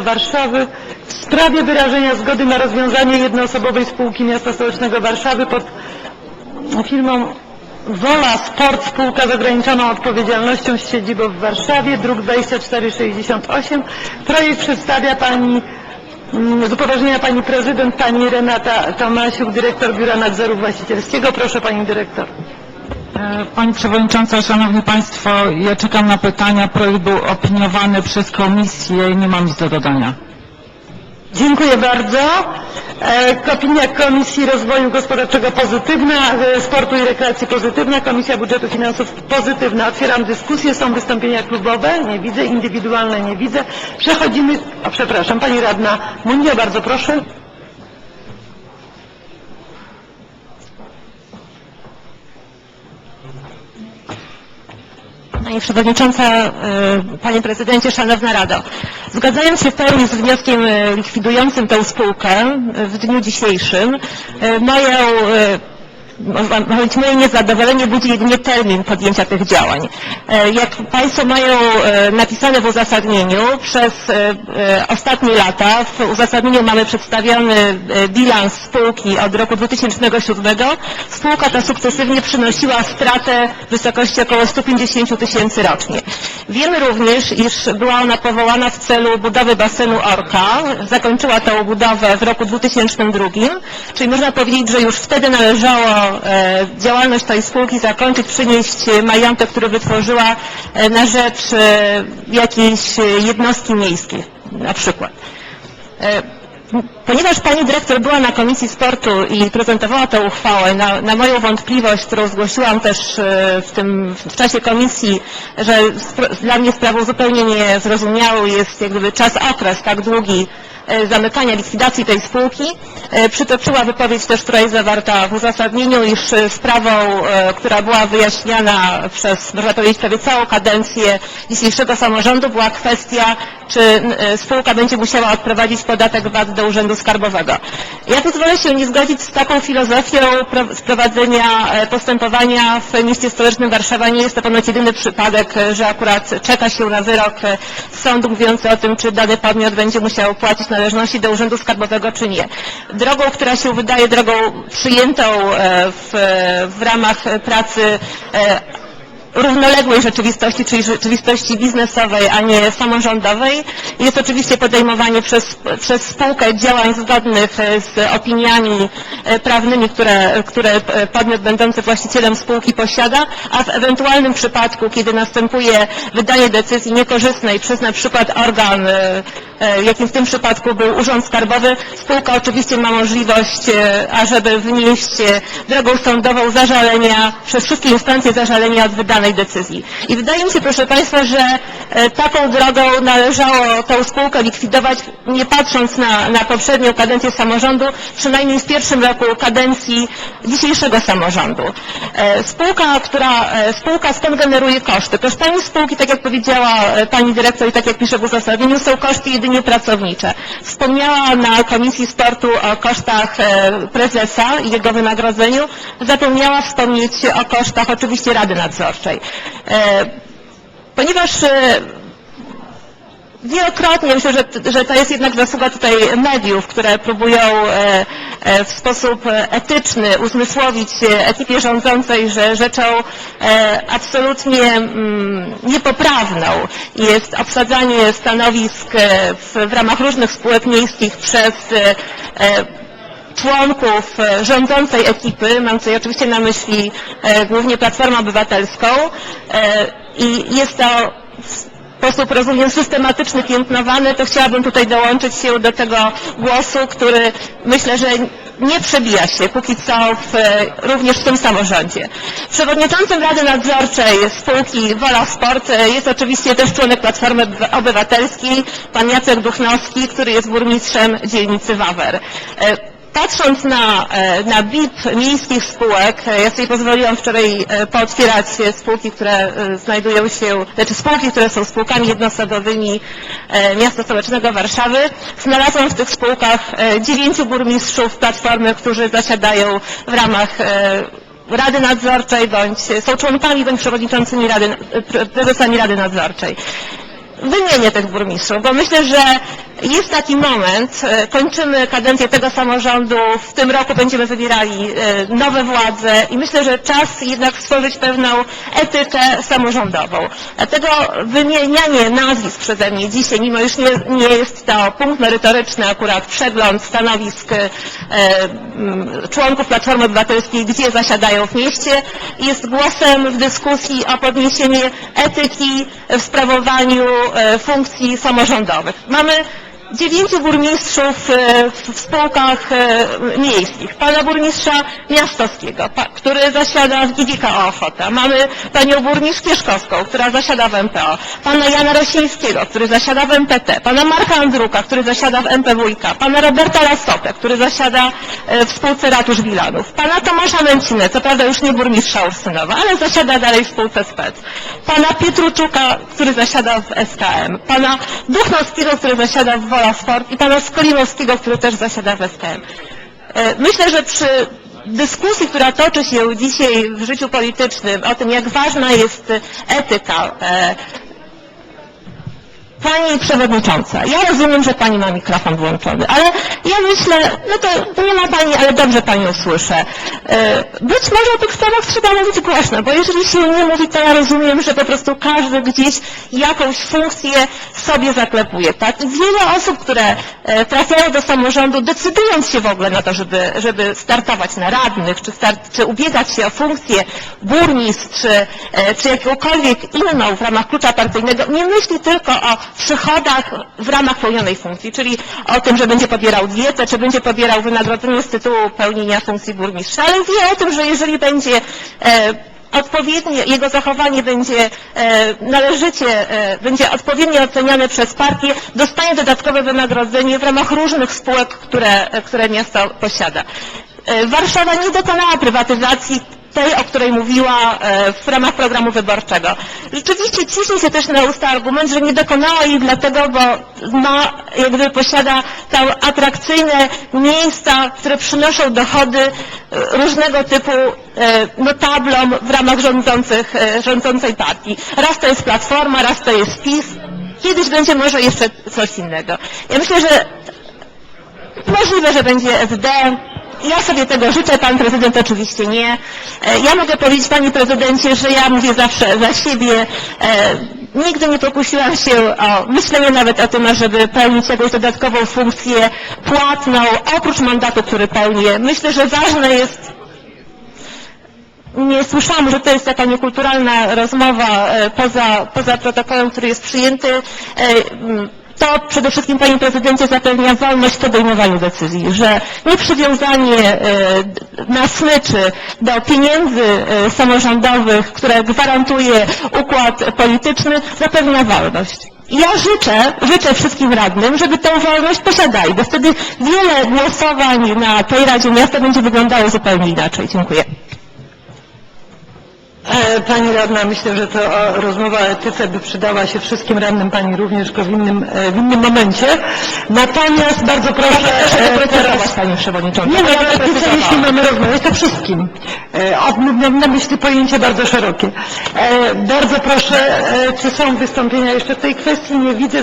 Warszawy w sprawie wyrażenia zgody na rozwiązanie jednoosobowej spółki Miasta Stołecznego Warszawy pod firmą Wola Sport, spółka z ograniczoną odpowiedzialnością z siedzibą w Warszawie, druk 2468. Projekt przedstawia pani mm, z upoważnienia pani prezydent, pani Renata Tomasiuk, dyrektor Biura Nadzoru Właścicielskiego. Proszę pani dyrektor. E, Pani Przewodnicząca, Szanowni Państwo, ja czekam na pytania. Projekt był opiniowany przez komisję i nie mam nic do dodania. Dziękuję bardzo. E, Opinia Komisji Rozwoju Gospodarczego pozytywna, e, Sportu i Rekreacji pozytywna, Komisja Budżetu Finansów pozytywna. Otwieram dyskusję. Są wystąpienia klubowe? Nie widzę. Indywidualne? Nie widzę. Przechodzimy... O, przepraszam, Pani Radna Munia, bardzo proszę. Pani Przewodnicząca, e, Panie Prezydencie, Szanowna Rado. Zgadzając się w pełni z wnioskiem e, likwidującym tę spółkę e, w dniu dzisiejszym, moją, e, mo- ma być moje niezadowolenie budzi jedynie termin podjęcia tych działań. E, Jak Państwo mają e, napisane w uzasadnieniu, przez e, ostatnie lata w uzasadnieniu mamy przedstawiony bilans spółki od roku 2007. Spółka ta sukcesywnie przynosiła stratę w wysokości około 150 tysięcy rocznie. Wiemy również, iż była ona powołana w celu budowy basenu Orka. Zakończyła tę budowę w roku 2002, czyli można powiedzieć, że już wtedy należało e, działalność tej spółki zakończyć, przynieść majątek, który wytworzyła e, na rzecz e, jakiejś jednostki miejskiej na przykład. Ponieważ pani dyrektor była na Komisji Sportu i prezentowała tę uchwałę, na, na moją wątpliwość, którą zgłosiłam też e, w tym w czasie komisji, że dla mnie sprawą zupełnie niezrozumiałą jest jak gdyby czas, okres tak długi zamykania, likwidacji tej spółki, e, przytoczyła wypowiedź też, która jest zawarta w uzasadnieniu, iż e, sprawą, e, która była wyjaśniana przez, można powiedzieć, prawie całą kadencję dzisiejszego samorządu była kwestia, czy e, spółka będzie musiała odprowadzić podatek VAT do Urzędu Skarbowego. Ja pozwolę się nie zgodzić z taką filozofią pro- sprowadzenia e, postępowania w mieście stołecznym Warszawa. Nie jest to ponoć jedyny przypadek, e, że akurat czeka się na wyrok e, sądu mówiący o tym, czy dany podmiot będzie musiał płacić należności do Urzędu Skarbowego, czy nie. Drogą, która się wydaje drogą przyjętą e, w, w ramach pracy e, równoległej rzeczywistości, czyli rzeczywistości biznesowej, a nie samorządowej. Jest oczywiście podejmowanie przez, przez spółkę działań zgodnych e, z opiniami e, prawnymi, które, które e, podmiot będący właścicielem spółki posiada, a w ewentualnym przypadku, kiedy następuje wydanie decyzji niekorzystnej przez na przykład organ, jakim w tym przypadku był Urząd Skarbowy, spółka oczywiście ma możliwość, ażeby wnieść drogą sądową zażalenia, przez wszystkie instancje zażalenia od decyzji. I wydaje mi się, proszę Państwa, że e, taką drogą należało tą spółkę likwidować, nie patrząc na, na poprzednią kadencję samorządu, przynajmniej w pierwszym roku kadencji dzisiejszego samorządu. E, Spółka, która, e, spółka skąd generuje koszty? Proszę Pani, spółki, tak jak powiedziała Pani Dyrektor i tak jak pisze w uzasadnieniu, są koszty jedynie pracownicze. Wspomniała na Komisji Sportu o kosztach prezesa i jego wynagrodzeniu, zapomniała wspomnieć o kosztach oczywiście Rady Nadzorczej. E, Ponieważ e, Wielokrotnie myślę, że, że to jest jednak zasługa tutaj mediów, które próbują e, w sposób etyczny uzmysłowić ekipie rządzącej, że rzeczą absolutnie mm, niepoprawną jest obsadzanie stanowisk w, w ramach różnych spółek miejskich przez członków e, rządzącej ekipy, mam tutaj oczywiście na myśli e, głównie Platformę Obywatelską e, i jest to sposób, rozumiem, systematyczny, piętnowany, to chciałabym tutaj dołączyć się do tego głosu, który myślę, że nie przebija się póki co w, również w tym samorządzie. Przewodniczącym Rady Nadzorczej spółki Wola Sport jest oczywiście też członek Platformy Obywatelskiej, pan Jacek Duchnowski, który jest burmistrzem dzielnicy Wawer. Patrząc na, e, na BIP miejskich spółek, e, ja sobie pozwoliłam wczoraj e, pootwierać spółki, które znajdują się, znaczy spółki, które są spółkami jednoosobowymi Miasta Stołecznego Warszawy. Znalazłam w tych spółkach dziewięciu burmistrzów Platformy, którzy zasiadają w ramach Rady Nadzorczej, bądź są członkami, bądź przewodniczącymi Rady, pre- prezesami Rady Nadzorczej wymienię tych burmistrzów, bo myślę, że jest taki moment, e, kończymy kadencję tego samorządu, w tym roku będziemy wybierali e, nowe władze i myślę, że czas jednak stworzyć pewną etykę samorządową. Dlatego wymienianie nazwisk przeze mnie dzisiaj, mimo już nie, nie jest to punkt merytoryczny, akurat przegląd stanowisk e, członków Platformy Obywatelskiej, gdzie zasiadają w mieście, jest głosem w dyskusji o podniesienie etyki w sprawowaniu funkcji samorządowych. Mamy dziewięciu burmistrzów e, w spółkach e, miejskich. Pana burmistrza Miastowskiego, który zasiada w GGKO Ochota. Mamy panią burmistrz Kieszkowską, która zasiada w MPO. Pana Jana Rosińskiego, który zasiada w MPT. Pana Marka Andruka, który zasiada w MPWiK. Pana Roberta Lasotę, który zasiada e, w spółce Ratusz Wilanów. Pana Tomasza Męcinę, co prawda już nie burmistrza Ursynowa, ale zasiada dalej w spółce SPEC. Pana Pietruczuka, który zasiada w SKM. Pana Duchnowskiego, który zasiada w Sport i pana Skolimowskiego, który też zasiada w SKM. E, Myślę, że przy dyskusji, która toczy się dzisiaj w życiu politycznym o tym, jak ważna jest etyka, e, Pani Przewodnicząca, ja rozumiem, że Pani ma mikrofon włączony, ale ja myślę, no to, nie ma Pani, ale dobrze Panią słyszę. E, Być może o tych sprawach trzeba mówić głośno, bo jeżeli się nie mówi, to ja rozumiem, że po prostu każdy gdzieś jakąś funkcję sobie zaklepuje, tak? I wiele osób, które e, trafiają do samorządu, decydując się w ogóle na to, żeby, żeby startować na radnych, czy, start, czy ubiegać się o funkcję burmistrz, czy, e, czy jakąkolwiek inną w ramach klucza partyjnego, nie myśli tylko o przychodach w ramach pełnionej funkcji, czyli o tym, że będzie pobierał dietę, czy będzie pobierał wynagrodzenie z tytułu pełnienia funkcji burmistrza, ale wie o tym, że jeżeli będzie e, odpowiednie, jego zachowanie będzie e, należycie, e, będzie odpowiednio oceniane przez partię, dostanie dodatkowe wynagrodzenie w ramach różnych spółek, które, które miasto posiada. E, Warszawa nie dokonała prywatyzacji tej, o której mówiła e, w ramach programu wyborczego. Rzeczywiście ciśnie się też na usta argument, że nie dokonała jej dlatego, bo ma, jakby posiada tam atrakcyjne miejsca, które przynoszą dochody e, różnego typu e, notablom w ramach rządzących, rządzącej partii. Raz to jest Platforma, raz to jest PiS. Kiedyś będzie może jeszcze coś innego. Ja myślę, że Możliwe, że będzie SD. Ja sobie tego życzę, pan prezydent oczywiście nie. E, Ja mogę powiedzieć panie prezydencie, że ja mówię zawsze za siebie. E, Nigdy nie pokusiłam się o myślenie nawet o tym, ażeby pełnić jakąś dodatkową funkcję płatną, oprócz mandatu, który pełnię. Myślę, że ważne jest nie słyszałam, że to jest taka niekulturalna rozmowa e, poza, poza protokołem, który jest przyjęty. To przede wszystkim, panie prezydencie, zapewnia wolność w podejmowaniu decyzji, że nieprzywiązanie e, na smyczy do pieniędzy e, samorządowych, które gwarantuje układ polityczny, zapewnia wolność. Ja życzę, życzę wszystkim radnym, żeby tę wolność posiadali, bo wtedy wiele głosowań na tej Radzie Miasta będzie wyglądało zupełnie inaczej. Dziękuję. E, Pani radna, myślę, że to o, rozmowa o etyce by przydała się wszystkim radnym, Pani również, tylko w innym, e, w innym momencie. Natomiast bardzo proszę Proszę e, doprecyzować, teraz... Pani Przewodnicząca. Nie, no, ale etyce, jeśli mamy rozmawiać, to wszystkim. E, Mam na myśli pojęcie bardzo szerokie. E, Bardzo proszę, e, czy są wystąpienia jeszcze w tej kwestii? Nie widzę.